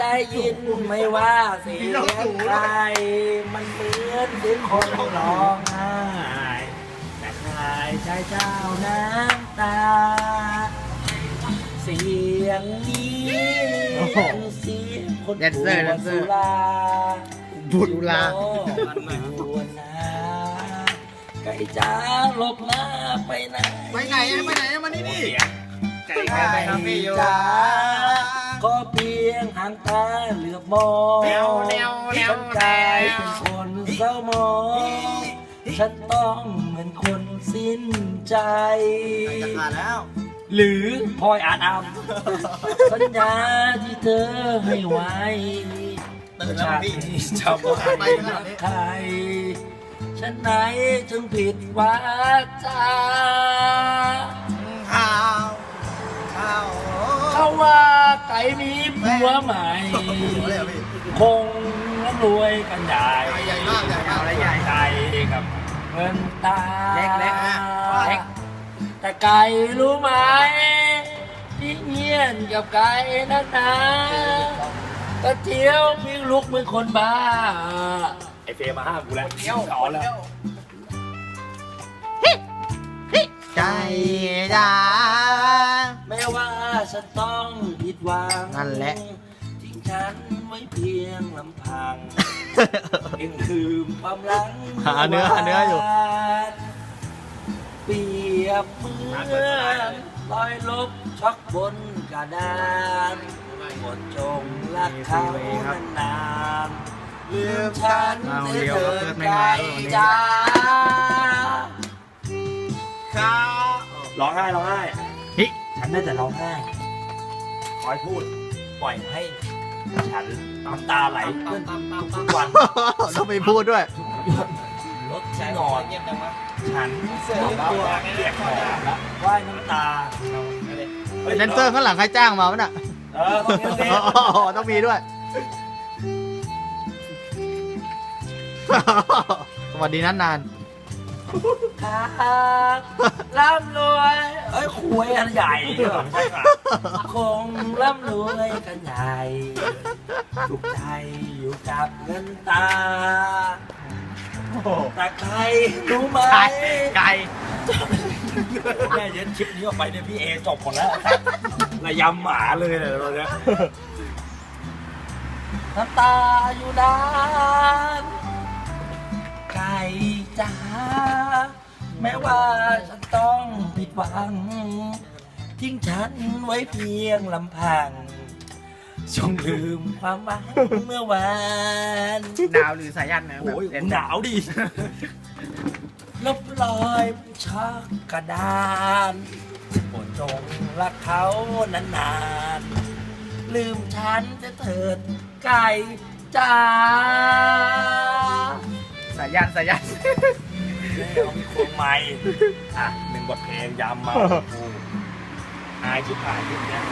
ได้ยินไหม่ว่าเสียงใครมันเหมือนเสียงคนร้องไห้แต่ใครชายเจ้าน้ำตา เสียงนี้โอ้โหเสียงคนแดนเซอร์แดนเซอร์สุราบุรุลา ไก่จ้าหลบหน้าไปไหนไปไหนอะไปไหนอะมานี่นี่ไก่จ้าก็เพีย งหางตาเหลือบมองแนวแนวแนวฉันกลายเป็นคนเศร้ามองฉันต้องเหมือนคนสิ้นใจ จะขาดแล้ว หรือพลอยอาจอำสัญญาที่เธอให้ไว้ตื่นแล้วพี่จะบอกไปไม่ขนารัดกนี้ใครฉันไหนจึงผิดวาจาข้าวข้าว เขาว่าไก่มี ผัวใหม่คงรวยกันใหญ่ใหญ่มากใหญ่มากใหญ่ใจกับเงินตาเล็กเล็กเล็กแต่ไก่รู้ไหมที่เงียนกับไก่นักหนาตะเจียวพิงลุกเหมือนคนบ้า ไอเฟมาห้ามกูแล้วเที่ยวสอนแล้วใจจ้าแม้ว่า ฉันต้องผิดหวังนั่นแหละ ทิ้งฉันไว้เพียงลำพัง เองคืมความหลังหาเนื้อหาเนื้ออยู่ เปรียบเหมือนรอยลบช็อกบนกระดานหมดจงรักเขานานๆลืมฉันเอาเสียเดียวเถิดเกิดไม่ไกลมาแล้ววันนี้จ้าข้าวร้องไห้ร้องไห้ ฮิฉันได้แต่ร้องไห้คอยพูด ปล่อยให้ ฉันน้ำตาไหลเพื่อนทุกวันต้องไปพูดด้วย รถที่นอนฉันต้องตัวเปียกหมอนว่ายน้ำตาแดนเซอร์ข้างหลังใครจ้างมาวะน่ะเออต้องเงี้ยสิอ๋อต้องมีด้วย สวัสดีนาน ครับร่ำรวยเอ้ยคุยอันใหญ่เหรอไม่ใช่ค่ะคงร่ำรวยกันใหญ่สุขใจอยู่กับเงินตาแต่ใครรู้ไหมไก่แม่เย็นคลิปนี้ออกไปเนี่ยพี่เอจบหมดแล้วระยำหมาเลยเนี่ยตอนเนี้ยน้ำตาอยู่นา วัง ทิ้งฉันไว้เพียงลำพังจงลืมความหวังเมื่อวานหนาวหรือสายันนะโอ้ยแบบหนาวดิลบรอยชักกระดานโปรดจงรักเขานานๆ ลืมฉันจะเถิดไก่จ้าสายันสายัน แล้วมีคนใหม่อะหนึ่งบทเพลงยำมาโอ้โหอายชิบหายชุดเนี้ย